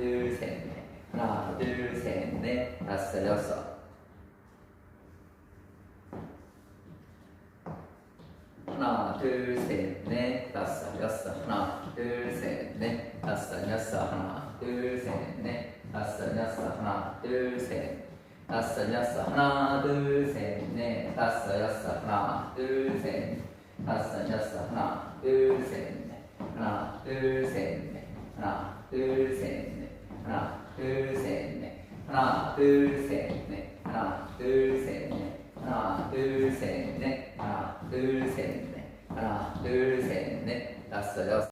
tusen, några tusen rastlösa. Några tusen rastlösa, några tusen rastlösa, några tusen rastlösa, några tusen ラッサリャッサハナドゥーセンネラッサリャッサハナドゥーセンラッサリャッサハナドゥーセンネハナドゥーセンネハナドゥーセンネうるせえね。あうるせえね。あうるせえね。あうるせえね。あうるせえね。ラストです